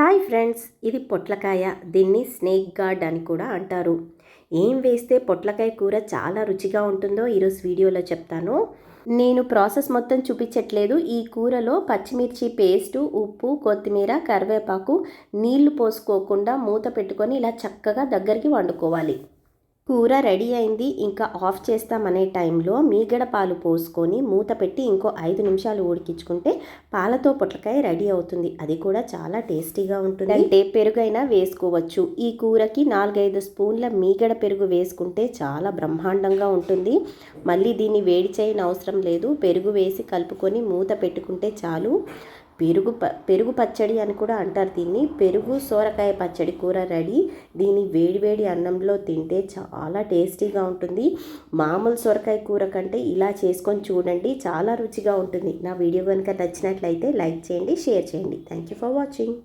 Hi friends ఇది పొట్లకాయ. దీన్ని స్నేక్ గార్డ్ అని కూడా అంటారు. ఏం వేస్తే పొట్లకాయ కూర చాలా రుచిగా ఉంటుందో ఈరోజు వీడియోలో చెప్తాను. నేను ప్రాసెస్ మొత్తం చూపించట్లేదు. ఈ కూరలో పచ్చిమిర్చి పేస్ట్ ఉప్పు కొత్తిమీర కరివేపాకు నీళ్ళు పోసుకోకుండా మూత పెట్టుకొని ఇలా చక్కగా దగ్గరికి వండుకోవాలి. కూర రెడీ అయింది ఇంకా ఆఫ్ చేస్తామనే టైంలో మీగడ పాలు పోసుకొని మూత పెట్టి ఇంకో ఐదు నిమిషాలు ఉడికించుకుంటే పాలతో పొట్లకాయ రెడీ అవుతుంది. అది కూడా చాలా టేస్టీగా ఉంటుంది. అంటే పెరుగైనా వేసుకోవచ్చు. ఈ కూరకి నాలుగైదు స్పూన్ల మీగడ పెరుగు వేసుకుంటే చాలా బ్రహ్మాండంగా ఉంటుంది. మళ్ళీ దీన్ని వేడి చేయని అవసరం లేదు. పెరుగు వేసి కలుపుకొని మూత పెట్టుకుంటే చాలు. పెరుగు ప పెరుగు పచ్చడి అని కూడా అంటారు దీన్ని. పెరుగు సోరకాయ పచ్చడి కూర రెడీ. దీన్ని వేడివేడి అన్నంలో తింటే చాలా టేస్టీగా ఉంటుంది. మామూలు సొరకాయ కూర కంటే ఇలా చేసుకొని చూడండి చాలా రుచిగా ఉంటుంది. నా వీడియో కనుక నచ్చినట్లయితే లైక్ చేయండి షేర్ చేయండి. Thank you for watching